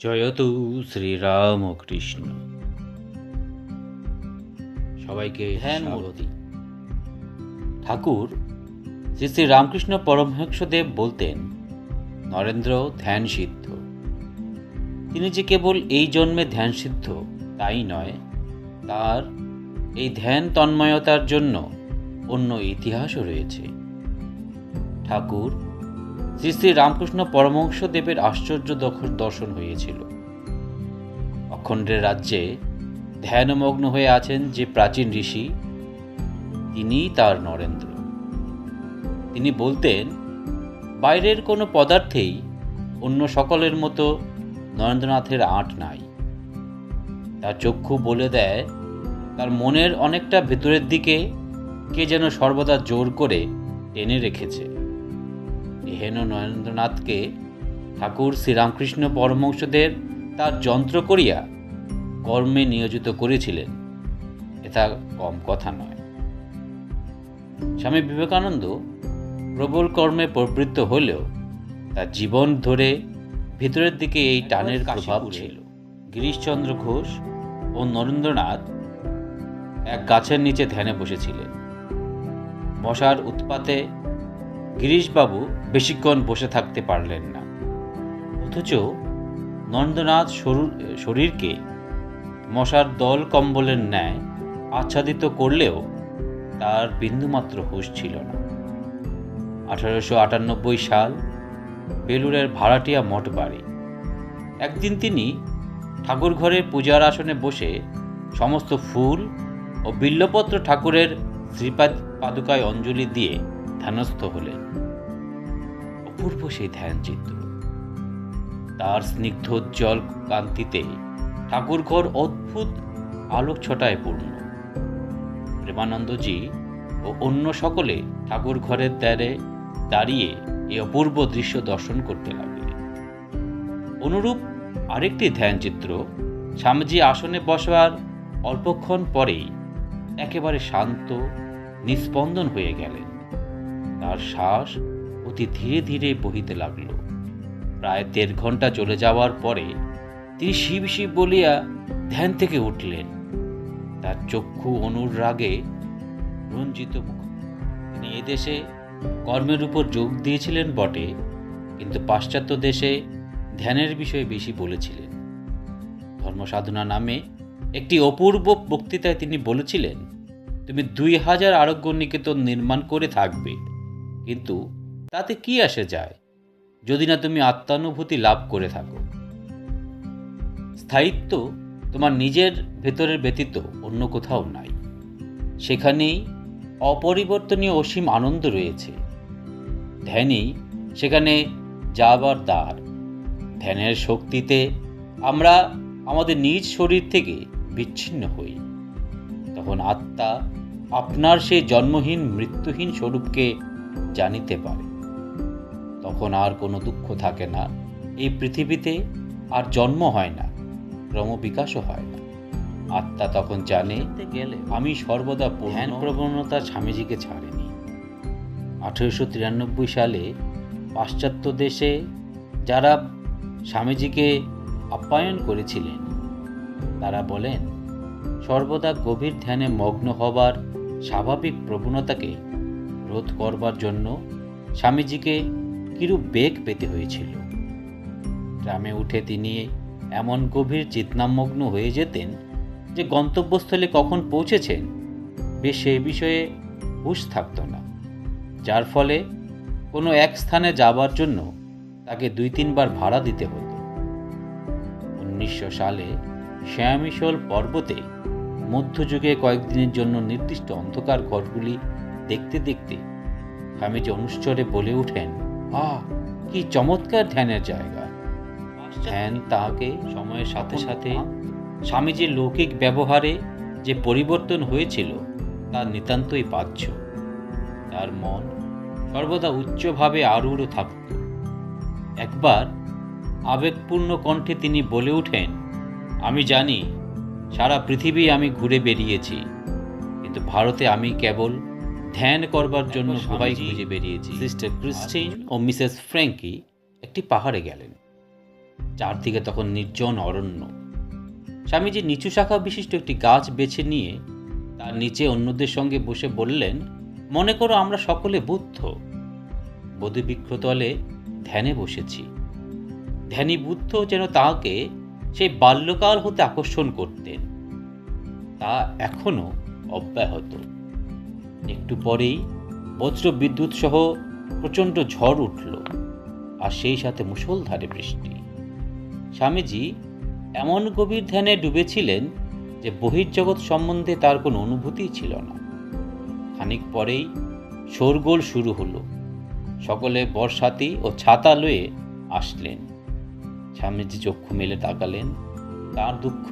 জয়তু শ্রীরামকৃষ্ণ সবাইকে ধ্যান মূর্তি। ঠাকুর শ্রী শ্রী রামকৃষ্ণ পরমহংসদেব বলতেন নরেন্দ্র ধ্যান সিদ্ধ তিনি যে কেবল এই জন্মে ধ্যান সিদ্ধ তাই নয় তার এই ধ্যান তন্ময়তার জন্য অন্য ইতিহাসও রয়েছে। ঠাকুর শ্রী শ্রী রামকৃষ্ণ পরমহংসদেবের আশ্চর্য দর্শন হয়েছিল অখণ্ডের রাজ্যে ধ্যানমগ্ন হয়ে আছেন যে প্রাচীন ঋষি, তিনিই তার নরেন্দ্র। তিনি বলতেন, বাইরের কোনো পদার্থেই অন্য সকলের মতো নরেন্দ্রনাথের আঁট নাই। তার চক্ষু বলে দেয়, তার মনের অনেকটা ভেতরের দিকে কে যেন সর্বদা জোর করে টেনে রেখেছে। এহেন নরেন্দ্রনাথকে ঠাকুর শ্রীরামকৃষ্ণ পরমহংসদেব তার যন্ত্র করিয়া কর্মে নিয়োজিত করেছিলেন। এটা কম কথা নয়। স্বামী বিবেকানন্দ প্রবল কর্মে প্রবৃত্ত হলেও তার জীবন ধরে ভিতরের দিকে এই টানের প্রভাব ছিল। গিরিশচন্দ্র ঘোষ ও নরেন্দ্রনাথ এক গাছের নিচে ধ্যানে বসেছিলেন। মশার উৎপাতে গিরিশবাবু বেশিক্ষণ বসে থাকতে পারলেন না। অথচ নন্দনাথ শরু- শরীরকে মশার দল কম্বলের ন্যায় আচ্ছাদিত করলেও তার বিন্দুমাত্র হুঁশ ছিল না। আঠারোশো আটানব্বই সাল বেলুরের ভাড়াটিয়া মঠ বাড়ি। একদিন তিনি ঠাকুর ঘরের পূজার আসনে বসে সমস্ত ফুল ও বিল্লপত্র ঠাকুরের শ্রীপাদ, পাদুকায় অঞ্জলি দিয়ে ধ্যানস্থ হলেন। অপূর্ব সেই ধ্যানচিত্র। তার স্নিগ্ধোজ্জ্বল কান্তিতে ঠাকুরঘর অদ্ভুত আলোক ছটায় পূর্ণ। প্রেমানন্দজি ও অন্য সকলে ঠাকুর ঘরের দ্বারে দাঁড়িয়ে এ অপূর্ব দৃশ্য দর্শন করতে লাগলেন। অনুরূপ আরেকটি ধ্যানচিত্র স্বামীজি আসনে বসবার অল্পক্ষণ পরেই একেবারে শান্ত নিস্পন্দন হয়ে গেলেন। তার শ্বাস অতি ধীরে ধীরে বহিতে লাগল। প্রায় দেড় ঘণ্টা চলে যাওয়ার পরে তিনি শিব শিব বলিয়া ধ্যান থেকে উঠলেন। তার চক্ষু অনুরাগে রঞ্জিত মুখ। তিনি এদেশে কর্মের উপর যোগ দিয়েছিলেন বটে, কিন্তু পাশ্চাত্য দেশে ধ্যানের বিষয়ে বেশি বলেছিলেন। ধর্মসাধনা নামে একটি অপূর্ব বক্তৃতায় তিনি বলেছিলেন, তুমি দুই হাজার আরোগ্য নিকেতন নির্মাণ করে থাকবে। কিন্তু তাতে কি আসে যায় যদি না তুমি আত্মানুভূতি লাভ করে থাকো? স্থায়িত্ব তোমার নিজের ভেতরের ব্যতীত অন্য কোথাও নাই। সেখানেই অপরিবর্তনীয় অসীম আনন্দ রয়েছে। ধ্যানই সেখানে যাবার দ্বার। ধ্যানের শক্তিতে আমরা আমাদের নিজ শরীর থেকে বিচ্ছিন্ন হই। তখন আত্মা আপনার সেই জন্মহীন, মৃত্যুহীন স্বরূপকে জানিতে পারে। তখন আর কোনো দুঃখ থাকে না। এই পৃথিবীতে আর জন্ম হয় না ক্রমবিকাশও হয় না। আত্মা তখন জানে গেলে আমি সর্বদা ধ্যান প্রবণতা স্বামীজিকে ছাড়েনি। আঠেরোশো তিরানব্বই সালে পাশ্চাত্য দেশে যারা স্বামীজিকে আপ্যায়ন করেছিলেন তারা বলেন সর্বদা গভীর ধ্যানে মগ্ন হবার স্বাভাবিক প্রবণতাকে রোধ করবার জন্য স্বামীজিকে কিরূপ বেগ পেতে হয়েছিল? গ্রামে উঠে তিনি এমন গভীর চিত্নামগ্ন হয়ে যেতেন যে গন্তব্যস্থলে কখন পৌঁছেছেন বেশ সেই বিষয়ে হুঁশ থাকত না। যার ফলে কোনো এক স্থানে যাবার জন্য তাকে দুই তিনবার ভাড়া দিতে হতো। উনিশশো সালে শ্যামিশল পর্বতে মধ্যযুগে কয়েকদিনের জন্য নির্দিষ্ট অন্ধকার ঘরগুলি দেখতে দেখতে স্বামীজি অনুশ্চরে বলে ওঠেন আহ কি চমৎকার ধ্যানের জায়গা। ধ্যান তাহাকে সময়ের সাথে সাথে স্বামীজির লৌকিক ব্যবহারে যে পরিবর্তন হয়েছিল তা নিতান্তই বাহ্য। তার মন সর্বদা উচ্চভাবে আরূঢ় থাকত একবার আবেগপূর্ণ কণ্ঠে তিনি বলে ওঠেন আমি জানি সারা পৃথিবী আমি ঘুরে বেরিয়েছি কিন্তু ভারতে আমি কেবল ধ্যান করবার জন্য সবাই খুঁজে বেরিয়েছি। সিস্টার ক্রিস্টিন ও মিসেস ফ্র্যাঙ্কি একটি পাহাড়ে গেলেন। চারদিকে তখন নির্জন অরণ্য। স্বামীজি নিচু শাখা বিশিষ্ট একটি গাছ বেছে নিয়ে তার নিচে অন্যদের সঙ্গে বসে বললেন মনে করো আমরা সকলে বুদ্ধ। বধূ বৃক্ষতলে ধ্যানে বসেছি। ধ্যানী বুদ্ধ যেন তাকে সেই বাল্যকাল হতে আকর্ষণ করতেন। তা এখনও অব্যাহত। একটু পরেই বজ্র বিদ্যুৎ সহ প্রচণ্ড ঝড় উঠল, আর সেই সাথে মুষলধারে বৃষ্টি। স্বামীজি এমন গভীর ধ্যানে ডুবেছিলেন যে বহির্জগৎ সম্বন্ধে তার কোনো অনুভূতিই ছিল না। খানিক পরেই শোরগোল শুরু হলো। সকলে বর্ষাতি ও ছাতা লয়ে আসলেন। স্বামীজি চক্ষু মেলে তাকালেন। তার দুঃখ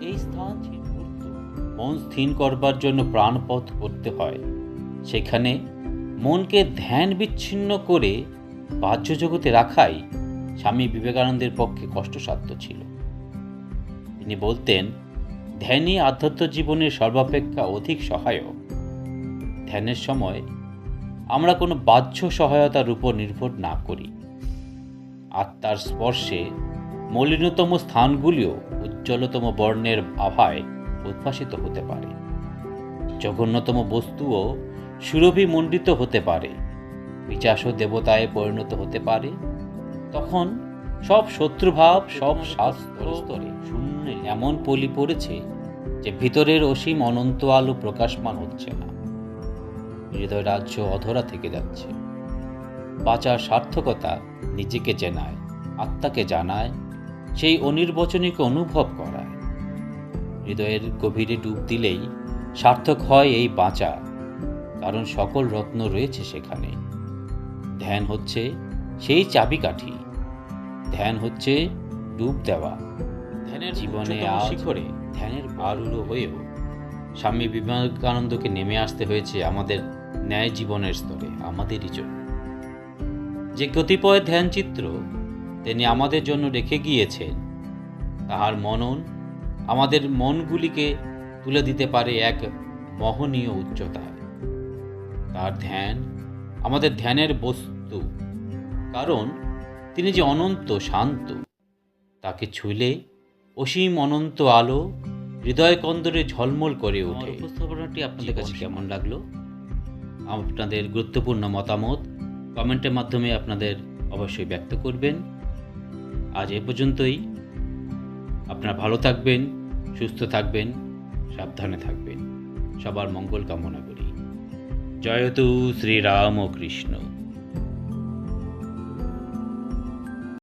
এই স্থান ছিল। মন স্থির করবার জন্য প্রাণপথ করতে হয়। সেখানে মনকে ধ্যান বিচ্ছিন্ন করে বাহ্য জগতে রাখাই স্বামী বিবেকানন্দের পক্ষে কষ্টসাধ্য ছিল। তিনি বলতেন, ধ্যানই আধ্যাত্ম জীবনের সর্বাপেক্ষা অধিক সহায়ক। ধ্যানের সময় আমরা কোনো বাহ্য সহায়তার উপর নির্ভর না করি। আত্মার স্পর্শে মলিনতম স্থানগুলিও উজ্জ্বলতম বর্ণের আভায় উদ্ভাসিত হতে পারে। জঘন্যতম বস্তুও সুরভি মণ্ডিত হতে পারে। বিচাস দেবতায় পরিণত হতে পারে। তখন সব শত্রুভাব, সব শাস্ত্র স্তরে শূন্য এমন পলি পড়েছে যে ভিতরের অসীম অনন্ত আলো প্রকাশমান হচ্ছে না। হৃদয় রাজ্য অধরা থেকে যাচ্ছে। বাঁচার সার্থকতা নিজেকে চেনায়, আত্মাকে জানায়, সেই অনির্বচনীকে অনুভব করায়। হৃদয়ের গভীরে ডুব দিলেই সার্থক হয় এই বাঁচা কারণ সকল রত্ন রয়েছে সেখানে। ধ্যান হচ্ছে সেই চাবিকাঠি ধ্যান হচ্ছে ডুব দেওয়া। ধ্যানের জীবনে শিখরে ধ্যানের আরুড়ো হয়েও। স্বামী বিবেকানন্দকে নেমে আসতে হয়েছে আমাদের ন্যায় জীবনের স্তরে আমাদেরই জন্য। যে কতিপয় ধ্যানচিত্র তিনি আমাদের জন্য রেখে গিয়েছেন তাহার মনন আমাদের মনগুলিকে তুলে দিতে পারে এক মহনীয় উচ্চতায় তার ধ্যান আমাদের ধ্যানের বস্তু। কারণ তিনি যে অনন্ত শান্ত তাকে ছুঁলে অসীম অনন্ত আলো হৃদয় কন্দরে ঝলমল করে ওঠে। উপস্থাপনাটি আপনাদের কাছে কেমন লাগল? আপনাদের গুরুত্বপূর্ণ মতামত কমেন্টের মাধ্যমে আপনাদের অবশ্যই ব্যক্ত করবেন। আজ এ পর্যন্তই। আপনারা ভালো থাকবেন। সুস্থ থাকবেন সাবধানে থাকবেন। সবার মঙ্গল কামনা করি। জয়তু শ্রীরাম ও কৃষ্ণ